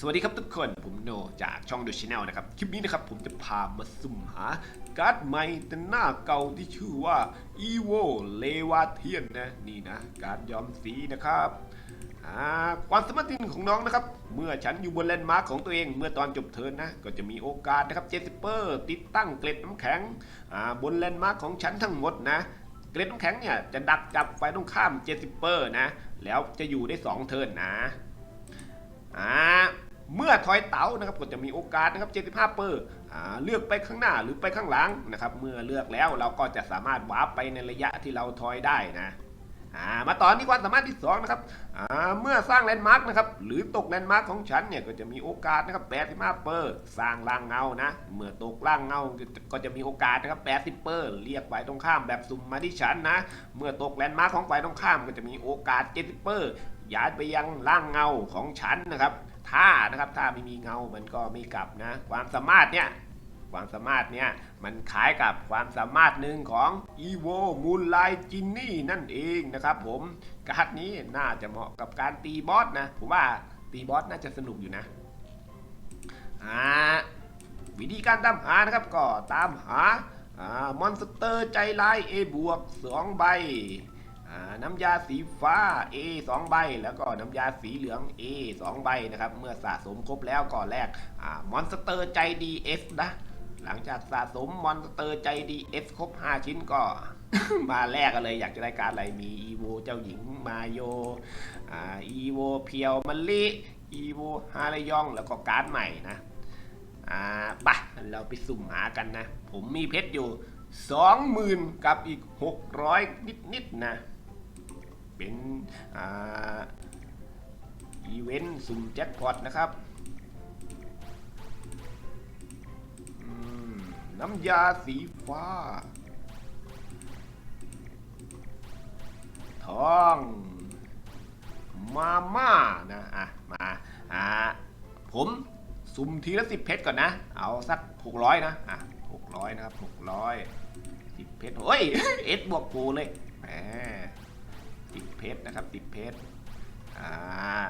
สวัสดีครับทุกคนผมโนจากช่องดูชแนลนะครับ คลิปนี้นะครับผมจะพามาสุ่มหาการ์ดใหม่แต่หน้าเก่าที่ชื่อว่า EVO l e v a t i a n นนะนี่นะ การ์ดย้อมสีนะครับอ่าความสมารถนของน้องนะครับ เมื่อฉันอยู่บนแลนด์มาร์คของตัวเอง เมื่อตอนจบเทิร์นนะ ก็จะมีโอกาสนะครับเจสเปอร์ ติดตั้งเกล็ดน้ำแข็งอ่าบนแลนด์มาร์คของฉันทั้งหมดนะเกล็ดน้ำแข็งเนี่ยจะดักจับไฟตรงข้ามเจสเปอร์นะ แล้วจะอยู่ได้สองเทิร์นนะอ่า เมื่อทอยเต๋านะครับก็จะมีโอกาสนะครับ 75 เปอร์เลือกไปข้างหน้าหรือไปข้างหลังนะครับ เมื่อเลือกแล้วเราก็จะสามารถวาร์ปไปในระยะที่เราทอยได้นะมาต่อที่ความสามารถที่2นะครับเมื่อสร้างแลนด์มาร์กนะครับหรือตกแลนด์มาร์กของฉันเนี่ยก็จะมีโอกาสนะครับ 85 เปอร์สร้างร่างเงานะ เมื่อตกร่างเงาก็จะมีโอกาสนะครับ 80 เปอร์เรียกฝ่ายตรงข้ามแบบสุ่มมาที่ฉันนะ เมื่อตกแลนด์มาร์กของฝ่ายตรงข้ามก็จะมีโอกาส 70 เปอร์ย้ายไปยังร่างเงาของฉันนะครับ ถ้านะครับถ้าไม่มีเงา มันก็ไม่กลับนะ ความสามารถเนี่ยความสามารถเนี่ยมันคล้ายกับความสามารถหนึ่งของ EVO Moonlight Genie นั่นเองนะครับผมการ์ดนี้น่าจะเหมาะกับการตีบอสนะผมว่าตีบอสน่าจะสนุกอยู่นะอ่าวิธีการตามหานะครับก็ตามหาอ่ามอนสเตอร์ใจร้าย A บวก2ใบ น้ำยาสีฟ้า A 2 ใบ แล้วก็น้ำยาสีเหลือง A 2 ใบนะครับ เมื่อสะสมครบแล้วก็แลกอมอนสเตอร์ใจดี S นะ หลังจากสะสมมอนสเตอร์ใจดี S ครบ 5 ชิ้นก็ มาแลกกันเลยอยากจะได้การดอะไรมีอีโวเจ้าหญิงมาโยอีโวเพียวมะลิอีโวฮาระยอง แล้วก็การ์ดใหม่นะอ่าไปะเราไปสุ่มหากันนะ ผมมีเพชรอยู่ 20,000 กับอีก 600 นิดๆนะ เป็นอีเวนต์สุ่มแจ็คพอตนะครับน้ำยาสีฟ้า ทอง มาม่านะอะมาอ่าผมสุ่มทีละสิบเพชรก่อนนะ เอาสักหกร้อยนะอะหกร้อยนะครับหกร้อยสิบเพชรเฮ้ยเอสบวกกูเลยแหม ติดเพชรนะครับ ติดเพชรอ่า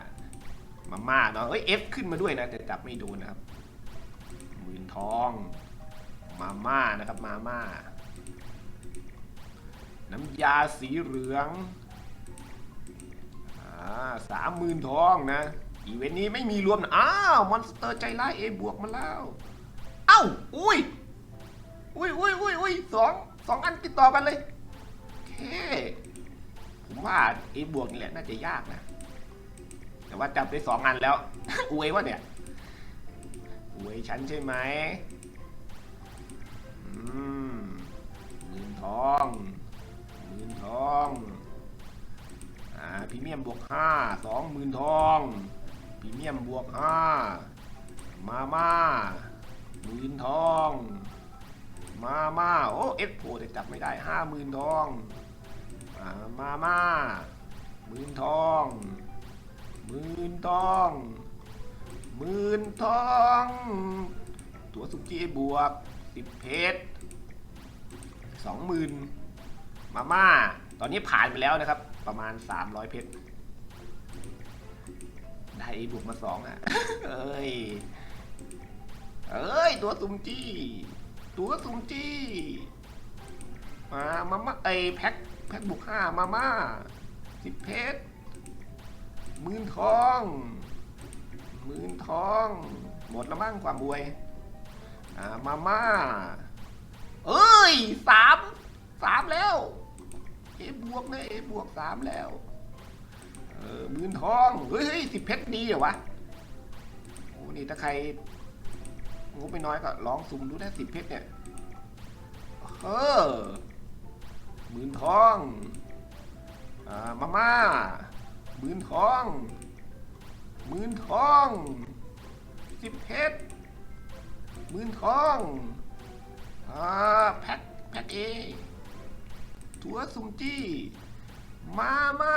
มาม่าเนาะเอ้ยเอฟขึ้นมาด้วยนะ แต่จับไม่โดนนะครับหมื่นทอง มาม่านะครับมาม่า น้ำยาสีเหลืองอ่าสามหมื่นทองนะอีเวนต์นี้ไม่มีรวมนะอ้าวมอนสเตอร์ใจร้ายเอบวกมาแล้ว เอ้าอุ้ยอุ้ยอุ้ยอุ้ยอุ้ยสองสองอันติดต่อกันเลย โอเค ผมว่าไอ้บวกนี่แหละน่าจะยากนะ แต่ว่าจับได้สองอันแล้ว อวยวะเนี่ยอวยฉันใช่ไหมอืมหมื่นทองหมื่นทองอ่าพรีเมียมบวกห้าสองหมื่นทองพรีเมียมบวกห้ามาม่าหมื่นทอง มาม่าโอ้เอฟโแต่จับไม่ได้ห้าหมื่นทอง มาม่าหมื่นทองหมื่นทองหมื่นทอง ตัวสุกี้บวกสิบเพชรสองหมื่นมาม่า ตอนนี้ผ่านไปแล้วนะครับ ประมาณสามร้อยเพชรได้บวกมาสองอะ เอ้ย เอ้ย ตัวสุ่มจี้ ตัวสุ่มจี้ มา มามาไอแพ็ค แพ็คบุกห้ามาม่าสิบเพชรมื่นทองมื่นทอง หมดแล้วมั้งความบวยอ่ามาม่า เอ้ยสามสามแล้วเอบวกนะเอบวกสามแล้วเออมื่นทอง เฮ้ยสิบเพชรดีเหรอวะโอ้นี่ถ้าใครงบไม่น้อยก็ลองสุ่มดูนะสิบเพชรเนี่ยเออ หมื่นทองอ่ามาม่าหมื่นทองหมื่นทองสิบเพชรหมื่นทองอ่าแพ็คแพ็คเอถั่วซุมจี้มาม่า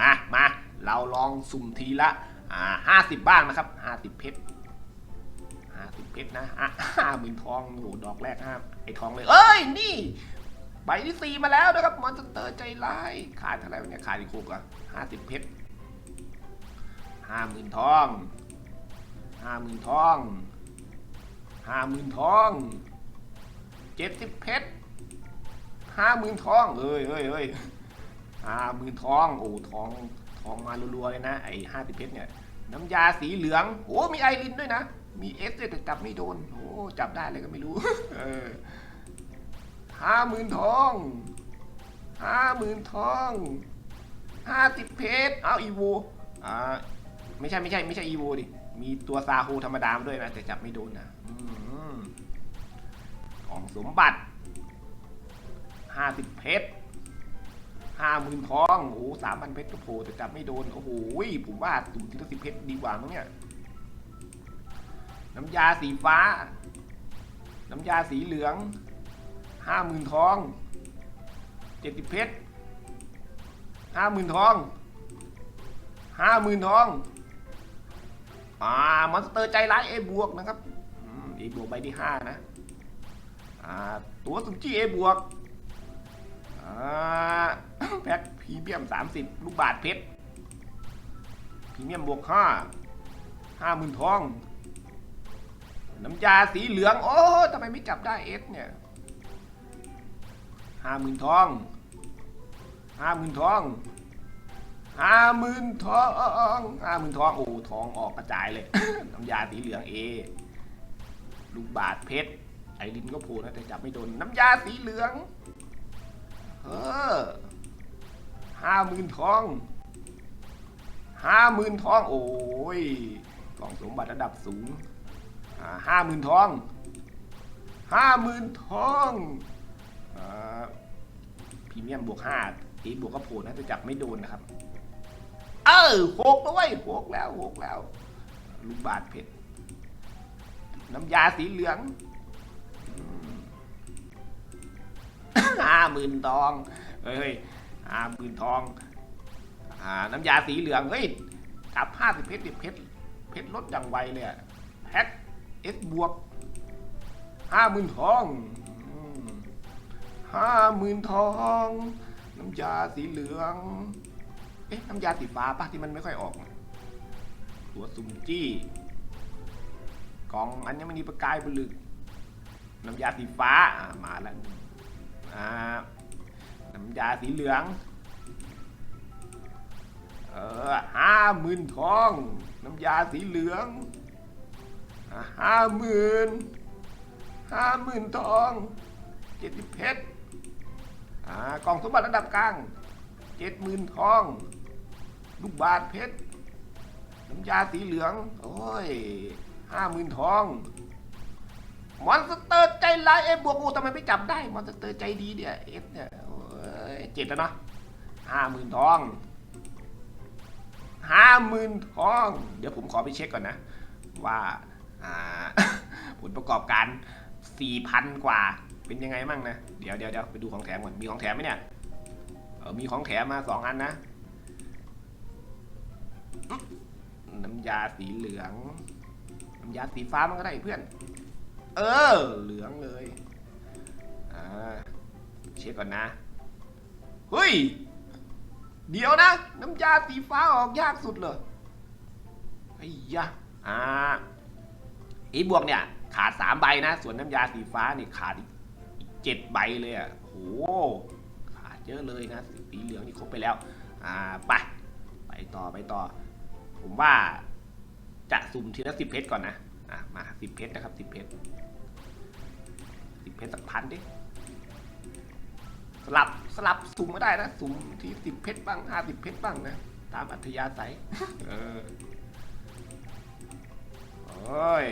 อะมาเราลองสุ่มทีละอ่าห้าสิบบ้างนะครับห้าสิบเพชรห้าสิบเพชรนะอะห้าหมื่นทองโอ้โหดอกแรกห้าไอทองเลย เอ้ย นี่ ใบที่สี่มาแล้วนะครับมอนสเตอร์ใจร้ายขายเท่าไหร่เนี่ยขายอีกหกอะห้าสิบเพชรห้าหมื่นทองห้าหมื่นทองห้าหมื่นทองเจ็ดสิบเพชรห้าหมื่นทองเอ้ยเอ้ยเอ้ยห้าหมื่นทองโอ้ทองทองมารัวๆเลยนะไอ้ห้าสิบเพชรเนี่ยน้ำยาสีเหลืองโอ้มีไอรินด้วยนะ มีเอสด้วยแต่จับไม่โดนโอ้จับได้เลยก็ไม่รู้ เออ ห้าหมื่นทองห้าหมื่นทองห้าสิบเพชรเอาอีโวอ่าไม่ใช่ไม่ใช่ไม่ใช่อีโวดิ มีตัวซาฮูธรรมดามด้วยนะแต่จับไม่โดนนะอของสมบัติห้าสิบเพชรห้าหมื่นทองโอ้สามพันเพชรก็โผล่แต่จับไม่โดน โอ้โหผมว่าสุ่มทีละสิบเพชรดีกว่ามั้งเนี่ย น้ำยาสีฟ้า น้ำยาสีเหลือง ห้าหมื่นทองเจ็ดสิบเพชรห้าหมื่นทองห้าหมื่นทอง อ่ามอนสเตอร์ใจร้ายเอบวกนะครับเอบวกใบที่ห้านะ อ่า ตัวสุนจี้เอบวก อ่า แพ็คพรีเมียมสามสิบลูกบาทเพชรพรีเมียมบวกห้าห้าหมื่นทอง น้ำยาสีเหลือง โอ้ทำไมไม่จับได้เอสเนี่ย ห้าหมื่นทองห้าหมื่นทองห้าหมื่นทองห้าหมื่นทองโอ้ทองออกกระจายเลย น้ำยาสีเหลืองเอลูกบาทเพชรไอรินก็โผล่นะแต่จับไม่โดนน้ำยาสีเหลืองเออห้าหมื่นทองห้าหมื่นทองโอ้ยกล่องสมบัติระดับสูงห้าหมื่นทองห้าหมื่นทอง พรีเมียมบวกห้าตีบวกก็โผล่นะจะจับไม่โดนนะครับ เออหกแล้วเว้ยหกแล้วหกแล้วลูกบาทเพชรน้ำยาสีเหลืองห้าหมื่นทอง เฮ้ยห้าหมื่นทอง อ่า น้ำยาสีเหลือง เฮ้ยจับห้าสิบเพชรดิเพชรเพชรลดอย่างไวเลยแพ็คเอสบวกห้าหมื่นทอง ห้าหมื่นทอง น้ำยาสีเหลือง เอ๊ะ น้ำยาสีฟ้าปะที่มันไม่ค่อยออก ตัวซุมจี้ กล่องอัญมณีประกายบลึก น้ำยาสีฟ้าอ่ามาแล้วอ่าน้ำยาสีเหลือง เออห้าหมื่นทอง น้ำยาสีเหลืองห้าหมื่นห้าหมื่นทองเจ็ดสิบเพชร อ่ากล่องสมบัติระดับกลางเจ็ดหมื่นทอง ลูกบาทเพชรน้ำยาสีเหลือง โอ้ยห้าหมื่นทอง มอนสเตอร์ใจร้ายเอบวกโอทำไมไม่จับได้ มอนสเตอร์ใจดีเนี่ยเอฟเนี่ยโอ้ยเจ็ดแล้วเนาะห้าหมื่นทองห้าหมื่นทอง เดี๋ยวผมขอไปเช็คก่อนนะ ว่าอ่าผลประกอบการสี่พันกว่า เป็นยังไงมั่งนะ เดี๋ยวเดี๋ยวเดี๋ยวไปดูของแถมก่อน มีของแถมไหมเนี่ย เออมีของแถมมาสองอันนะ น้ำยาสีเหลือง น้ำยาสีฟ้ามันก็ได้เพื่อน เออ เหลืองเลย อ่า เช็คก่อนนะ เฮ้ย เดี๋ยวนะ น้ำยาสีฟ้าออกยากสุดเลยไอ้ยะอ่าอีบวกเนี่ยขาดสามใบนะ ส่วนน้ำยาสีฟ้านี่ขาดอีก เจ็ดใบเลยอะโหขาดเยอะเลยนะสีเหลืองนี่ครบไปแล้ว อ่าไปไปต่อไปต่อ ผมว่าจะสุ่มทีละสิบเพชรก่อนนะ อะมาสิบเพชรนะครับสิบเพชรสิบเพชรสักพันดิสลับสลับสุ่มก็ได้นะสุ่มทีสิบเพชรบ้างห้าสิบเพชรบ้างนะตามอัธยาศัยเออโอ้ย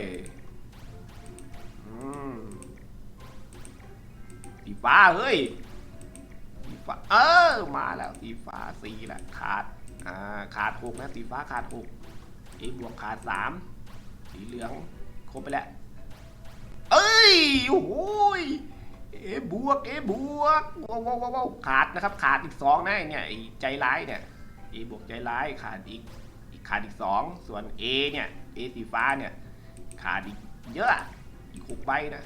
อืม สีฟ้าเฮ้ยสีฟ้าเออมาแล้วสีฟ้าสี่ละขาดอ่าขาดหกนะสีฟ้าขาดหกเอบวกขาดสามสีเหลืองครบไปแล้วเอ้ยโอ้โหยเอบวกเอบวกว้าวว้าวาขาดนะครับ ขาดอีกสองนะเนี่ยไอ้ใจร้ายเนี่ยเอบวกใจร้ายขาดอีกอีกขาดอีกสองส่วน A เนี่ย A สีฟ้าเนี่ย ขาดอีกเยอะอีกหกใบนะ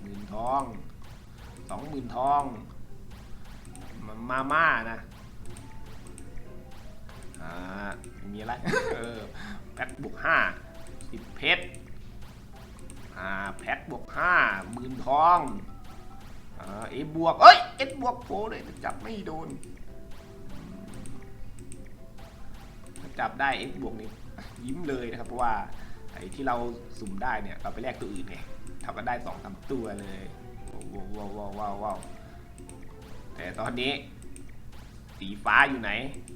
หมื่นทองสองหมื่นทอง มามาม่านะไม่มีอะไร เออแพ็คบวกห้าสิบเพชรอ่าแพ็คบวกห้าหมื่นทองอ่าเอบวกเอ้ยเอบวกโผล่เลยจับไม่โดนจับได้เอบวกนี่ยิ้มเลยนะครับเพราะว่า อ้ที่เราสุ่มได้เนี่ยเราไปแลกตัวอื่นไงทำกันได้สองสามตัวเลยว้าวว้าวว้าวว้าวแต่ตอนนี้ สีฟ้าอยู่ไหน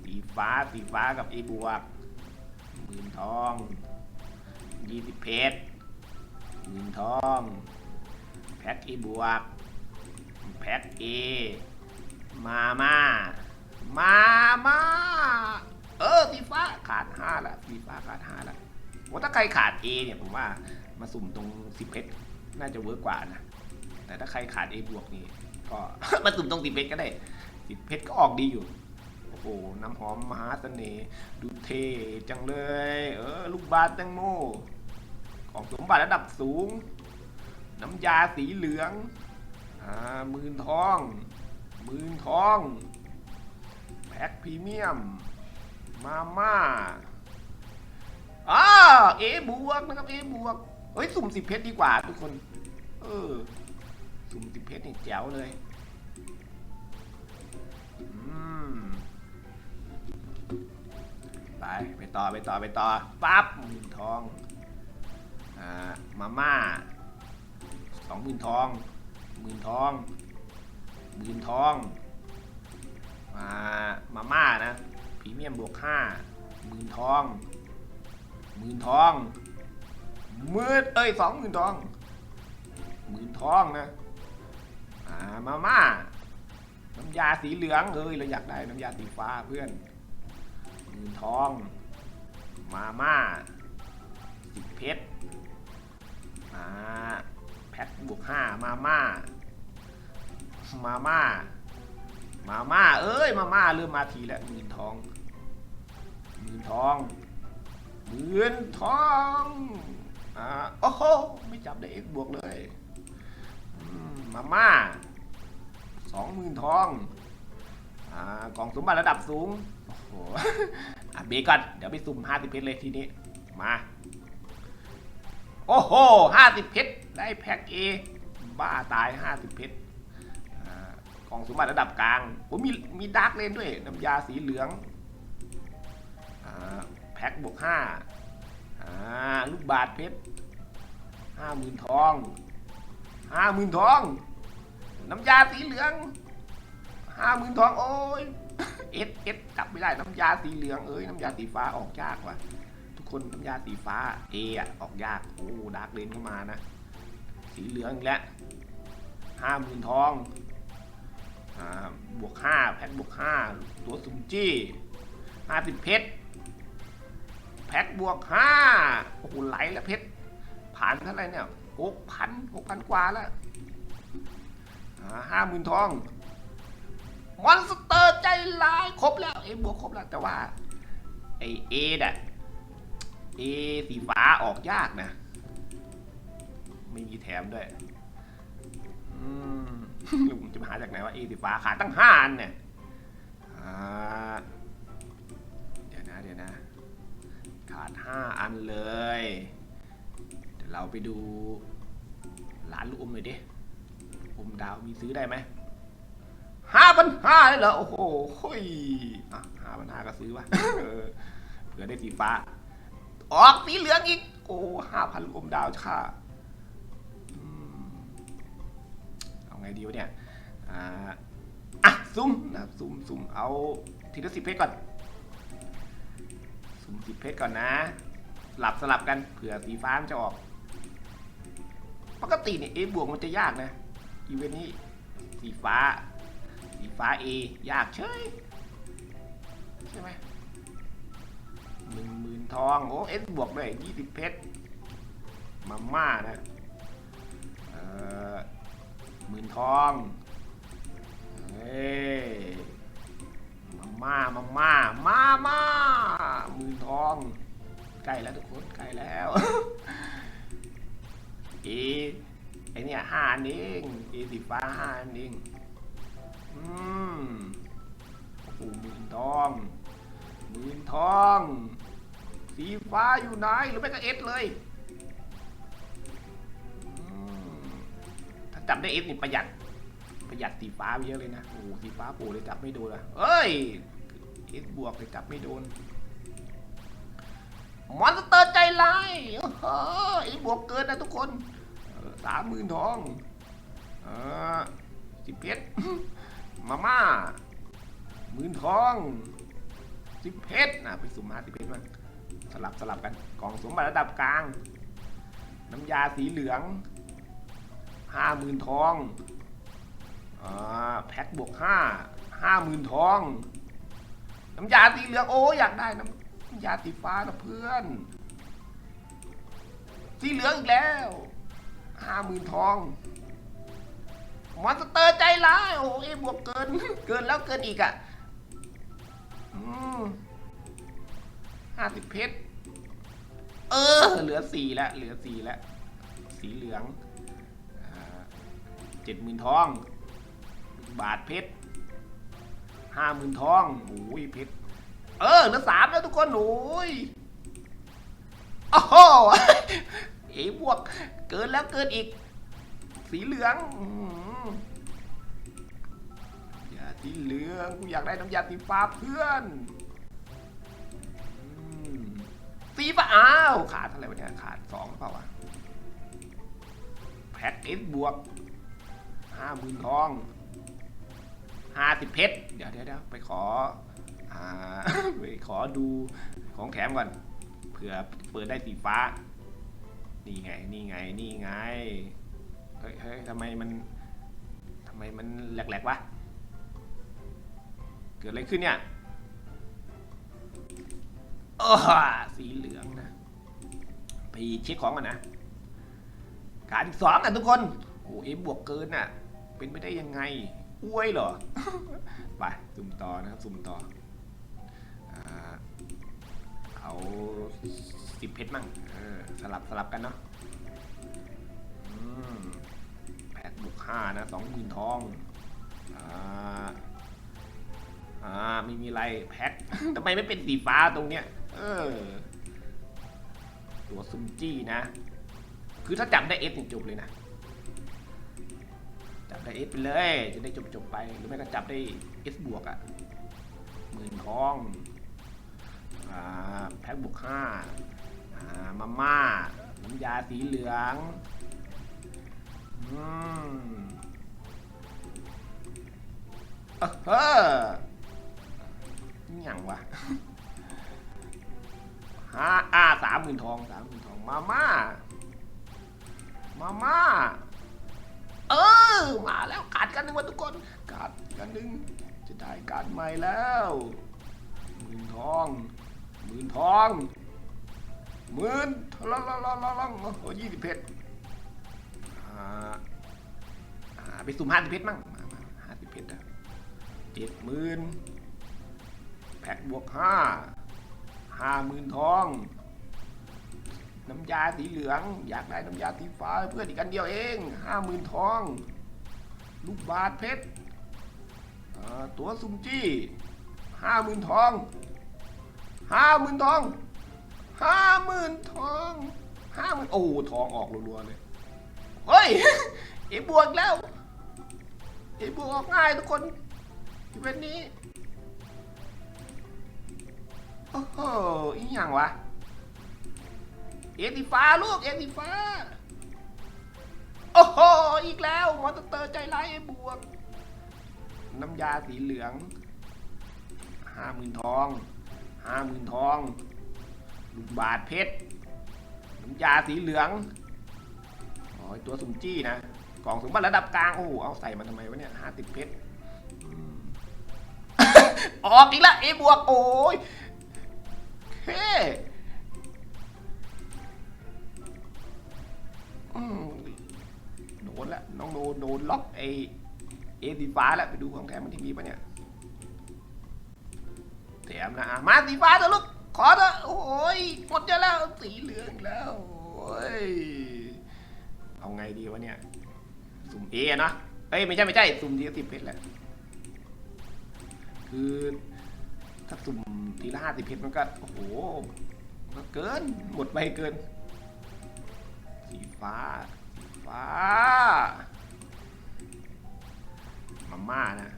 สีฟ้าสีฟ้ากับเอบวกหมื่นทองยี่สิบเพชรหมื่นทอง แพ็คเอบวก แพ็คเอมามามามาเออสีฟ้าขาดห้าละสีฟ้าขาดห้าละ ว่าถ้าใครขาด A เนี่ยผมว่ามาสุ่มตรงสิบเพชรน่าจะเวิร์กกว่านะ แต่ถ้าใครขาด A บวกนี่ก็ มาสุ่มตรงสิบเพชรก็ได้สิบเพชรก็ออกดีอยู่ โอ้โห น้ำหอมมหาเสน่ห์ดูเท่จังเลย เออ ลูกบาสแตงโม ของสมบัติระดับสูง น้ำยาสีเหลือง อ่ามื่นทอง มื่นทอง แพ็คพรีเมียม มาม่า อ้าเอบวกนะครับเอบวกเฮ้ยสุ่มสิบเพชรดีกว่าทุกคน เออ สุ่มสิบเพชรนี่แจ๋วเลยไปไปต่อไปต่อไปต่อปั๊บหมื่นทองอ่ามาม่าสองหมื่นทองหมื่นทองหมื่นทองมามาม่านะพรีเมียมบวกห้าหมื่นทอง หมื่นทองหมื่นเอ้ยสองหมื่นทองหมื่นทองนะอ่ามาม่าน้ำยาสีเหลืองเอ้ยเราอยากได้น้ำยาสีฟ้าเพื่อนหมื่นทอง มาม่าสิบเพชรอ่าแพ็คบวกห้ามาม่ามาม่ามาม่าเอ้ยมาม่าเริ่มมาทีแล้วหมื่นทองหมื่นทอง หมื่นทองอ่าโอ้โหไม่จับได้เอ็กบวกเลยมาม่าสองหมื่นทองอ่ากล่องสมบัติระดับสูงโอ้โหอะเบก่อนเดี๋ยวไปสุ่มห้าสิบเพชรเลยทีนี้มาโอ้โหห้าสิบเพชรได้แพ็คเอบ้าตายห้าสิบเพชรกล่องสมบัติระดับกลางโอ้มีมีดาร์กเลนด้วยน้ำยาสีเหลือง พ็คบวกห้าอ่าลูกบาทเพชรห้าหมื่นทองห้าหมื่นทอง น้ำยาสีเหลืองห้าหมื่นทอง โอ้ยเอสเอสกลับไม่ได้น้ำยาสีเหลืองเอ้ยน้ำยาสีฟ้าออกยากว่ะทุกคนน้ำยาสีฟ้าเออะออกยากโอ้ดาร์กเลนเข้ามานะ สีเหลืองอีกแล้วห้าหมื่นทองอ่าบวกห้าแพ็คบวกห้าตัวสุ่มจี้ห้าสิบเพชร แพ็คบวกห้าโอ้โหไหลแล้วเพชรผ่านเท่าไรเนี่ยหกพันหกพันกว่าแล้วห้าหมื่นทอง มอนสเตอร์ใจร้ายครบแล้วเอบวกครบแล้วแต่ว่าไอเอน่ะเอสีฟ้าออกยากนะ ไม่มีแถมด้วยอืมลุงจะมาหาจากไหนว่าเอสีฟ้าขาดตั้งห้าอันเนี่ยาดห้าอันเลย เดี๋ยวเราไปดูร้านลูกอมหน่อยดิผมดาวมีซื้อได้ไหมห้าพันห้าเลยเหรอ โอ้โหห้าพันห้าก็ซื้อวะเผื่อได้สีฟ้า ออกสีเหลืองอีก โอ้ห้าพันรวมดาวค่ะเอาไงดีวะเนี่ย อ่า อะ ซุ่มนะซุ่มซุ่มเอาทีละสิบเพชรก่อน ซุ่มสิบเพชรก่อนนะ สลับสลับกันเผื่อสีฟ้ามันจะออก ปกติเนี่ยเอบวกมันจะยากนะ อีเวนต์นี้สีฟ้า สีฟ้า A ยากเฉยใช่ไหมหนึ่งหมื่นทอง โอ้เอสบวกเลยยี่สิบเพชรมาม่านะเออหมื่นทองเฮ้ มามามามามาม่าหมื่นทองใกล้แล้วทุกคนใกล้แล้วเอไอเนี่ยห้านเองเอสีฟ้าห้านเองอืมโอ้โหมื่นทองหมื่นทอง สีฟ้าอยู่ไหนหรือไม่ก็เอสเลยถ้าจับได้เอสนี่ประหยัดประหยัดสีฟ้าเยอะเลยนะ โอ้สีฟ้าโผล่เลยจับไม่โดนอะเอ้ย เอสบวกเลยจับไม่โดนมอนสเตอร์ใจร้ายโอ้โหเอสบวกเกินนะทุกคนสามหมื่นทองเออสิบเพชรมาม่าหมื่นทองสิบเพชรนะไปสุ่มมาสิบเพชรมาสลับสลับกันกล่องสมบัติระดับกลาง น้ำยาสีเหลืองห้าหมื่นทองอ่าแพ็คบวกห้าห้าหมื่นทอง น้ำยาสีเหลืองโอ้อยากได้น้ำยาสีฟ้านะเพื่อน สีเหลืองอีกแล้วห้าหมื่นทองมอนสเตอร์ใจร้ายโอ้ยบวกเกิน เกินแล้วเกินอีกอะห้าสิบเพชร เออ เหลือสี่แล้วเหลือสี่แล้ว สีเหลืองเจ็ดหมื่นทอง บาทเพชร ห้าหมื่นทองโอ้ยเพชรเออเหลือสามแล้วทุกคนโอ้ยโอ้โหเอ๋บวก เกินแล้วเกินอีก สีเหลืองอยาสีเหลืองกูอยากได้น้ำยาสีฟ้าเพื่อนสีฟ้าอ้าวขาดเท่าไหร่วะเนี่ยขาดสองหรือเปล่าวะแพ็คเอสบวกห้าหมื่นทอง ห้าสิบเพชร เดี๋ยวเดี๋ยวเดี๋ยวไปขออ่า ไปขอดูของแถมก่อน เผื่อเปิดได้สีฟ้า นี่ไง นี่ไง นี่ไง เฮ้ยเฮ้ยทำไมมันทำไมมันแหลกๆวะ เกิดอะไรขึ้นเนี่ยโอ้สีเหลืองนะไปเช็คของก่อนนะ การสองอะทุกคน โอ้เอบวกเกินอะ เป็นไปได้ยังไง อ้วยเหรอ ไปสุ่มต่อนะครับสุ่มต่ออ่าเอาสิบเพชรมั่งเออสลับสลับกันเนาะอืมแพ็คบวกห้านะสองหมื่นทองอ่าอ่าไม่มีอะไรแพ็ค ทำไมไม่เป็นสีฟ้าตรงเนี้ย เออ ตัวซุมจี้นะ คือถ้าจับได้เอสนี่จบเลยนะ จับได้เอสไปเลย จะได้จบจบๆไป หรือไม่ก็จับได้เอสบวกอะ่ะหมื่นทองอ่าแพ็คบวกห้าอ่ามาม่าน้ำยาสีเหลืองอืมเออเฮ้อนี่หยังวะห้าอ่าสามหมื่นทองสามหมื่นทองมาม่ามาม่า เออ มาแล้วขาดกันหนึ่งวันทุกคนขาดกันหนึ่งจะได้การใหม่แล้วหมื่นทองหมื่นทองหมื่นละละละละละโอ้ยี่สิบเพชรอ่าอ่าไปสุ่มห้าสิบเพชรมั่งห้าสิบเพชรอะเจ็ดหมื่นแพ็คบวกห้าห้าหมื่นทอง น้ำยาสีเหลือง อยากได้น้ำยาสีฟ้าเพื่อนอีกอันเดียวเองห้าหมื่นทอง ลูกบาทเพชรตัวซุมจี้ห้าหมื่นทองห้าหมื่นทองห้าหมื่นทองห้าหมื่นโอ้ทองออกรัวๆเลยเฮ้ยเอบวกแล้วเอบวกออกง่ายทุกคนอีเวนต์นี้โอ้โหอีหยังวะ เอติฟ้าลูกเอติฟ้า โอ้โห อีกแล้วมอนสเตอร์ใจร้ายไอ้บวก น้ำยาสีเหลืองห้าหมื่นทองห้าหมื่นทองลูกบาทเพชรน้ำยาสีเหลืองอ๋อตัวสุ่มจี้นะกล่องสมบัติระดับกลางโอ้โหเอาใส่มาทำไมวะเนี่ยห้าสิบเพชรอออกอีกแล้วเอบวกโอ้ยเฮ้ โดนละน้องโดนโดนล็อกไอเอสีฟ้าแล้วไปดูของแถมมันที่มีปะเนี่ยแถมนะมาสีฟ้าเถอะลูกขอเถอะโอ้ยหมดเยอะแล้วสีเหลืองแล้วโอ้ยเอาไงดีวะเนี่ยสุ่มเอนะเอ้ยไม่ใช่ไม่ใช่สุ่มทีละสิบเพชรแหละคือถ้าสุ่มทีละห้าสิบเพชรมันก็โอ้โหเกินหมดไปเกินสีฟ้า ฟ้ามาม่านะ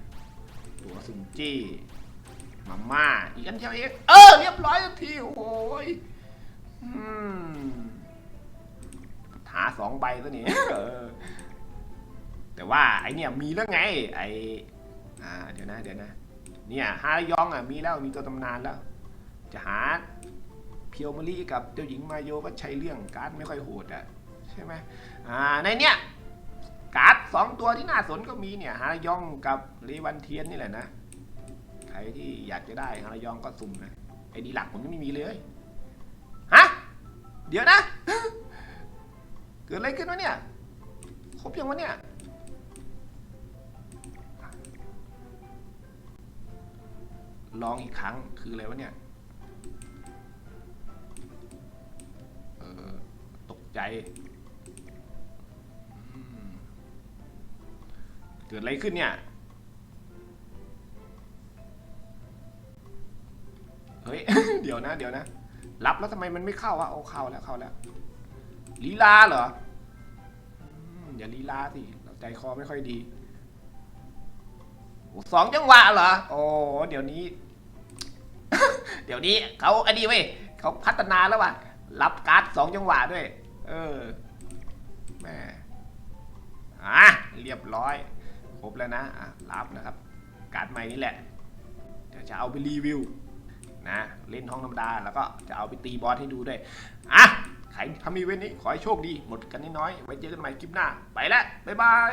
ตัวซุนจี้มาม่าอีกอันเดียวเองเออ เรียบร้อยทันทีโอ้ยอืมหาสองใบซะนี่แต่ว่าไอเนี่ยมีแล้วไง ไออ่าเดี๋ยวนะเดี๋ยวนะ เนี่ยฮารยองอะมีแล้วมีตัวตำนานแล้ว จะหาเพียวมะลิกับเจ้าหญิงมาโยก็ใช้เรื่องการไม่ค่อยโหดอะ ใช่ไหมอ่าในเนี้ยการ์ดสองตัวที่น่าสนก็มีเนี่ยฮารยองกับรีวันเทียนนี่แหละนะใครที่อยากจะได้ฮารยองก็สุ่มนะไอดีหลักผมยังไม่มีเลยฮะเดี๋ยวนะ เกิดอะไรขึ้นวะเนี่ยครบยังวะเนี่ยลองอีกครั้งคืออะไรวะเนี่ยเออตกใจ เกิดอะไรขึ้นเนี่ย เฮ้ย เดี๋ยวนะ เดี๋ยวนะ รับแล้วทำไมมันไม่เข้าวะ โอ้เข้าแล้วเข้าแล้ว ลีลาเหรอ อย่าลีลาสิ เราใจคอไม่ค่อยดีสองจังหวะเหรอ โอ้เดี๋ยวนี้ เดี๋ยวนี้เขาอันนี้เว้ยเขาพัฒนาแล้วว่ะ รับการ์ดสองจังหวะด้วย เออแม่อะเรียบร้อย รบแล้วนะอะรับนะครับ การ์ดใหม่นี่แหละ เดี๋ยวจะเอาไปรีวิวนะเล่นห้องธรรมดาแล้วก็จะเอาไปตีบอสให้ดูด้วยอะใครทำอีเวนต์นี้ขอให้โชคดี หมดกันน้อยๆไว้เจอกันใหม่คลิปหน้า ไปแล้วบ๊ายบาย